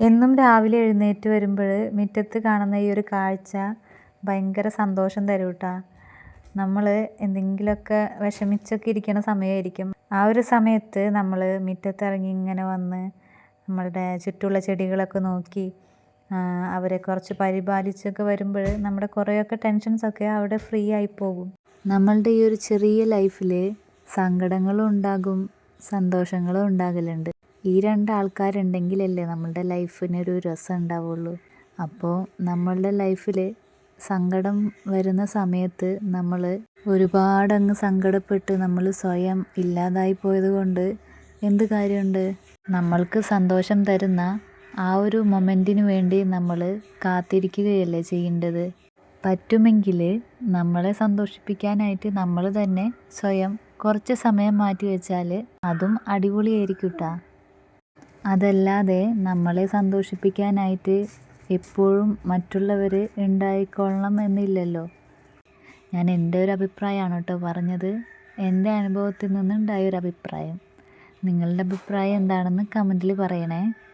എന്നും രാവിലെ എഴുന്നേറ്റ് വരുമ്പോൾ മുറ്റത്ത് കാണുന്ന ഈ ഒരു കാഴ്ച ഭയങ്കര സന്തോഷം തരും കേട്ടോ. നമ്മൾ എന്തെങ്കിലുമൊക്കെ വിഷമിച്ചൊക്കെ ഇരിക്കണ സമയമായിരിക്കും. ആ ഒരു സമയത്ത് നമ്മൾ മുറ്റത്തിറങ്ങി ഇങ്ങനെ വന്ന് നമ്മളുടെ ചുറ്റുമുള്ള ചെടികളൊക്കെ നോക്കി അവരെ കുറച്ച് പരിപാലിച്ചൊക്കെ വരുമ്പോൾ നമ്മുടെ കുറേയൊക്കെ ടെൻഷൻസൊക്കെ അവിടെ ഫ്രീ ആയി പോകും. നമ്മളുടെ ഈ ഒരു ചെറിയ ലൈഫിൽ സങ്കടങ്ങളും ഉണ്ടാകും സന്തോഷങ്ങളും ഉണ്ടാകലുണ്ട്. ഈ രണ്ട് ആൾക്കാരുണ്ടെങ്കിലല്ലേ നമ്മളുടെ ലൈഫിനൊരു രസം ഉണ്ടാവുള്ളൂ. അപ്പോൾ നമ്മളുടെ ലൈഫിൽ സങ്കടം വരുന്ന സമയത്ത് നമ്മൾ ഒരുപാടങ്ങ് സങ്കടപ്പെട്ട് നമ്മൾ സ്വയം ഇല്ലാതായി പോയത് കൊണ്ട് എന്ത് കാര്യമുണ്ട്? നമ്മൾക്ക് സന്തോഷം തരുന്ന ആ ഒരു മൊമെന്റിന് വേണ്ടി നമ്മൾ കാത്തിരിക്കുകയല്ലേ ചെയ്യേണ്ടത്? പറ്റുമെങ്കിൽ നമ്മളെ സന്തോഷിപ്പിക്കാനായിട്ട് നമ്മൾ തന്നെ സ്വയം കുറച്ച് സമയം മാറ്റി വെച്ചാൽ അതും അടിപൊളിയായിരിക്കും ട്ടാ. അതല്ലാതെ നമ്മളെ സന്തോഷിപ്പിക്കാനായിട്ട് എപ്പോഴും മറ്റുള്ളവർ ഉണ്ടായിക്കൊള്ളണം എന്നില്ലല്ലോ. ഞാൻ എന്റെ ഒരു അഭിപ്രായമാണ് കേട്ടോ പറഞ്ഞത്. എന്റെ അനുഭവത്തിൽ നിന്നുണ്ടായ ഒരു അഭിപ്രായം. നിങ്ങളുടെ അഭിപ്രായം എന്താണെന്ന് കമന്റിൽ പറയണേ.